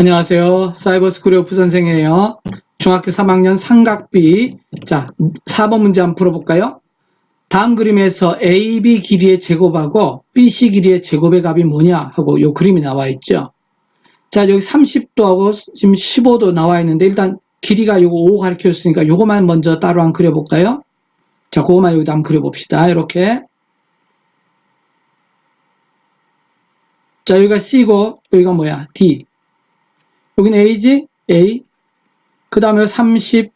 안녕하세요. 사이버스쿨의 오프 선생이에요. 중학교 3학년 삼각비. 자, 4번 문제 한번 풀어볼까요? 다음 그림에서 AB 길이의 제곱하고 BC 길이의 제곱의 값이 뭐냐 하고 요 그림이 나와 있죠. 자, 여기 30도하고 지금 15도 나와 있는데 일단 길이가 요거 5 가르쳐 줬으니까 요거만 먼저 따로 한번 그려볼까요? 자, 그거만 여기다 한번 그려봅시다. 이렇게. 자, 여기가 C고 여기가 뭐야? D. 여기는 A지? A. 그 다음에 30.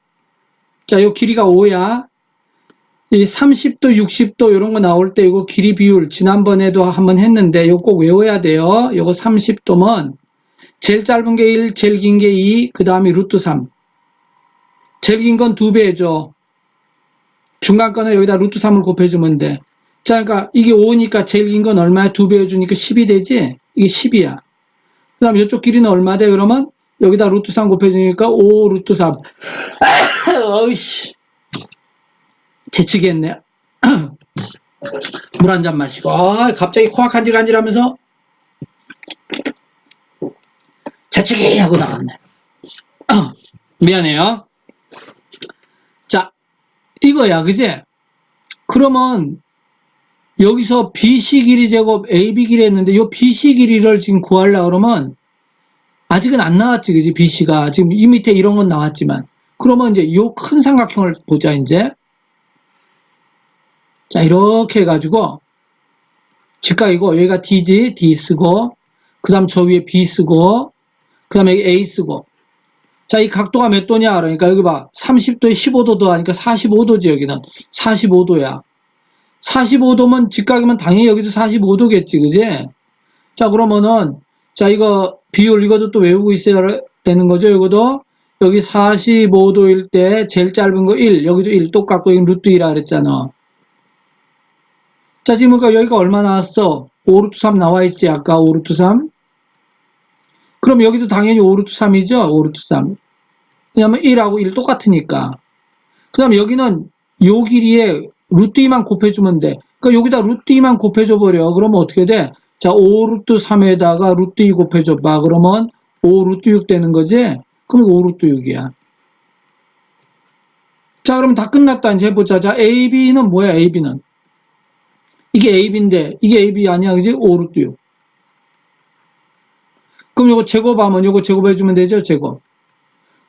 자, 요 길이가 5야. 이 30도, 60도 이런 거 나올 때 이거 길이 비율 지난번에도 한번 했는데 이거 꼭 외워야 돼요. 이거 30도면 제일 짧은 게 1, 제일 긴 게 2, 그 다음에 루트 3. 제일 긴건 2배죠. 중간 거는 여기다 루트 3을 곱해주면 돼. 자, 그러니까 이게 5니까 제일 긴 건 얼마야? 2배 해주니까 10이 되지? 이게 10이야. 그 다음에 이쪽 길이는 얼마 돼? 그러면 여기다 루트 3 곱해주니까 5 루트 3. 어이씨. 재치겠네. 물 한 잔 마시고. 아, 갑자기 코가 간질간질 하면서 재치기 하고 나갔네. 미안해요. 자, 이거야, 그지? 그러면 여기서 BC 길이 제곱 AB 길이 했는데 요 BC 길이를 지금 구하려고 그러면 아직은 안 나왔지, 그지? BC가. 지금 이 밑에 이런 건 나왔지만. 그러면 이제 요큰 삼각형을 보자, 이제. 자, 이렇게 해가지고, 직각이고, 여기가 D지, D 쓰고, 그 다음 저 위에 B 쓰고, 그 다음에 A 쓰고. 자, 이 각도가 몇 도냐? 그러니까 여기 봐. 30도에 15도 더하니까 45도지, 여기는. 45도야. 45도면 직각이면 당연히 여기도 45도겠지, 그지? 자, 그러면은, 자, 이거 비율, 이것도 또 외우고 있어야 되는 거죠, 이것도. 여기 45도일 때 제일 짧은 거 1, 여기도 1 똑같고, 여기 루트 1이라 그랬잖아. 자, 지금 그러니까 여기가 얼마 나왔어? 5 루트 3 나와 있지, 아까 5 루트 3? 그럼 여기도 당연히 5 루트 3이죠, 5 루트 3. 왜냐면 1하고 1 똑같으니까. 그 다음에 여기는 요 길이에 루트 2만 곱해주면 돼. 그러니까 여기다 루트 2만 곱해줘 버려. 그러면 어떻게 돼? 자, 5 루트 3에다가 루트 2 곱해줘 봐. 그러면 5 루트 6 되는 거지? 그럼 이거 5루트 6이야. 자, 그럼 다 끝났다. 이제 해보자. 자, AB는 뭐야, AB는? 이게 AB인데, 이게 AB 아니야, 그지? 5 루트 6. 그럼 요거 제곱하면 요거 제곱해주면 되죠, 제곱.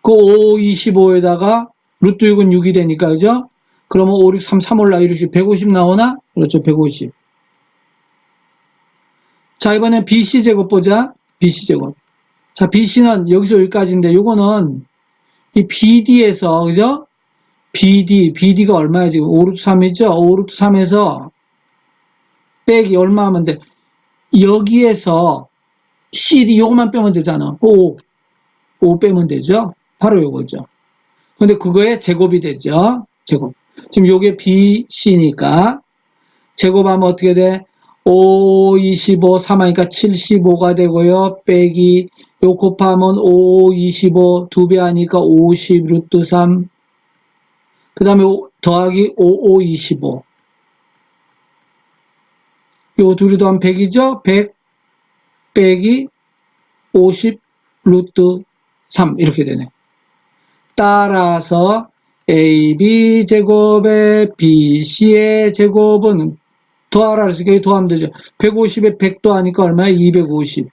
그 5, 25에다가 루트 6은 6이 되니까, 그죠? 그러면 5, 6, 3, 3 올라 이렇게 150 나오나? 그렇죠, 150. 자, 이번엔 BC 제곱 보자. BC 제곱. 자, BC는 여기서 여기까지인데, 요거는 이 BD에서, 그죠? BD, BD가 얼마야, 지금? 5 루트 3이죠? 5 루트 3에서 빼기 얼마 하면 돼? 여기에서 CD 요것만 빼면 되잖아. 5. 5 빼면 되죠? 바로 요거죠. 근데 그거에 제곱이 되죠? 제곱. 지금 요게 BC니까 제곱하면 어떻게 돼? 5, 25, 3하니까 75가 되고요. 빼기 요 곱하면 5, 25두배 하니까 50 루트 3. 그 다음에 더하기 5, 5, 25. 요 둘이 더하면 100이죠? 100 빼기 50 루트 3 이렇게 되네. 따라서 AB 제곱의 BC의 제곱은 더하라 그래서 여기 더하면 되죠. 150에 100 더하니까 얼마야? 250.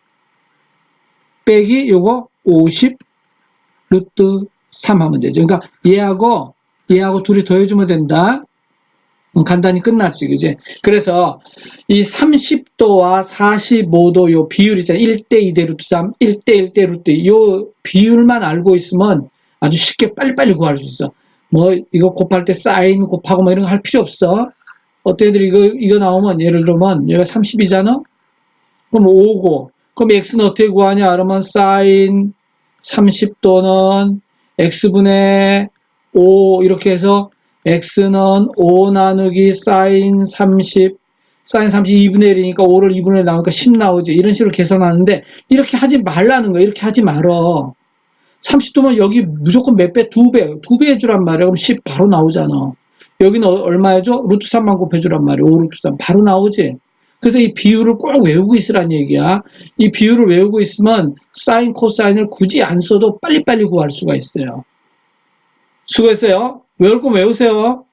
빼기 요거 50 루트 3 하면 되죠. 그러니까 얘하고 얘하고 둘이 더해주면 된다. 음, 간단히 끝났지, 그지? 그래서 이 30도와 45도 요 비율 있잖아요. 1대 2대 루트 3, 1대 1대 루트 2. 요 비율만 알고 있으면 아주 쉽게 빨리빨리 구할 수 있어. 뭐 이거 곱할 때 사인 곱하고 뭐 이런 거 할 필요 없어. 애들이 이거 이거 나오면 예를 들면 얘가 30이잖아. 그럼 5고 그럼 x는 어떻게 구하냐? 그러면 사인 30도는 x분의 5 이렇게 해서 x는 5 나누기 사인 30 사인 30 2분의 1이니까 5를 2분의 1 나오니까 10 나오지. 이런 식으로 계산하는데 이렇게 하지 말라는 거야. 이렇게 하지 말어. 30도면 여기 무조건 몇 배? 두 배. 두배 해주란 말이야. 그럼 10 바로 나오잖아. 여기는 얼마 해줘? 루트 3만 곱해주란 말이야. 5 루트 3. 바로 나오지. 그래서 이 비율을 꼭 외우고 있으란 얘기야. 이 비율을 외우고 있으면 사인, 코사인을 굳이 안 써도 빨리빨리 구할 수가 있어요. 수고했어요. 외울 거 외우세요.